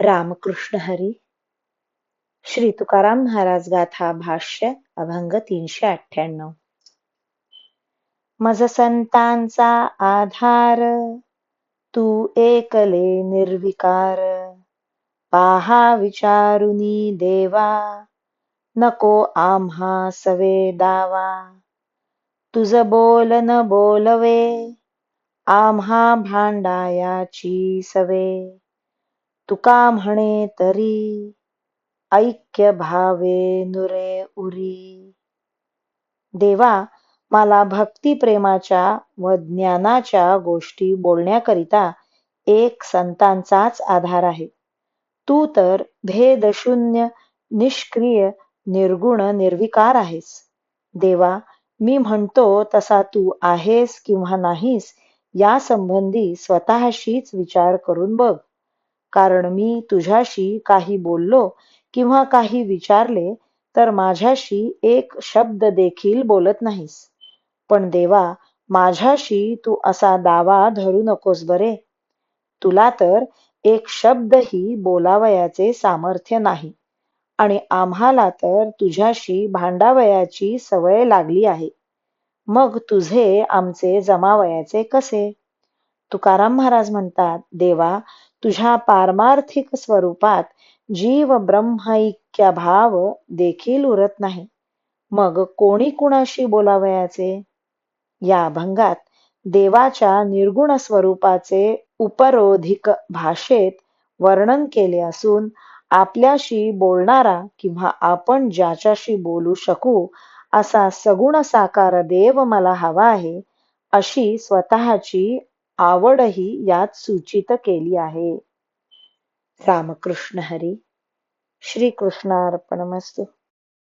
रामकृष्ण हरी. श्री तुकाराम महाराज गाथा भाष्य अभंग तीनशे अठ्ठ्याण्णव. मज संतांचा आधार तू एकले निर्विकार. पाहा विचारुनी देवा नको आम्हा सवे दावा. तुझ बोल न बोलवे आम्हा भांडायाची सवे. तुका म्हणे तरी ऐक्य भावे नुरे उरी. देवा मला भक्ती प्रेमाच्या व ज्ञानाच्या गोष्टी बोलण्याकरिता एक संतांचाच आधार आहे. तू तर भेदशून्य निष्क्रिय निर्गुण निर्विकार आहेस. देवा मी म्हणतो तसा तू आहेस किंवा नाहीस या संबंधी स्वतःशीच विचार करून बघ. कारण मी तुझ्याशी काही बोललो किंवा काही विचारले तर माझ्याशी एक शब्द देखील बोलत नाहीस. पण देवा माझ्याशी तू असा दावा धरू नकोस बरे. तुला तर एक शब्दही बोलावयाचे सामर्थ्य नाही. आणि आम्हाला तर तुझ्याशी भांडावयाची सवय लागली आहे. मग तुझे आमचे जमावयाचे कसे? तुकाराम महाराज म्हणतात देवा तुझ्या पारमार्थिक स्वरूपात जीव ब्रह्मैक्य भाव देखील उरत नाही. मग कोणी कुणाशी बोलावयाचे? या अभंगात देवाच्या निर्गुण स्वरूपाचे उपरोधिक भाषेत वर्णन केले असून आपल्याशी बोलणारा किंवा आपण ज्याच्याशी बोलू शकू असा सगुण साकार देव मला हवा आहे अशी स्वतःची आवडही यात सूचित केली आहे. रामकृष्ण हरी श्री कृष्णार्पणमस्तु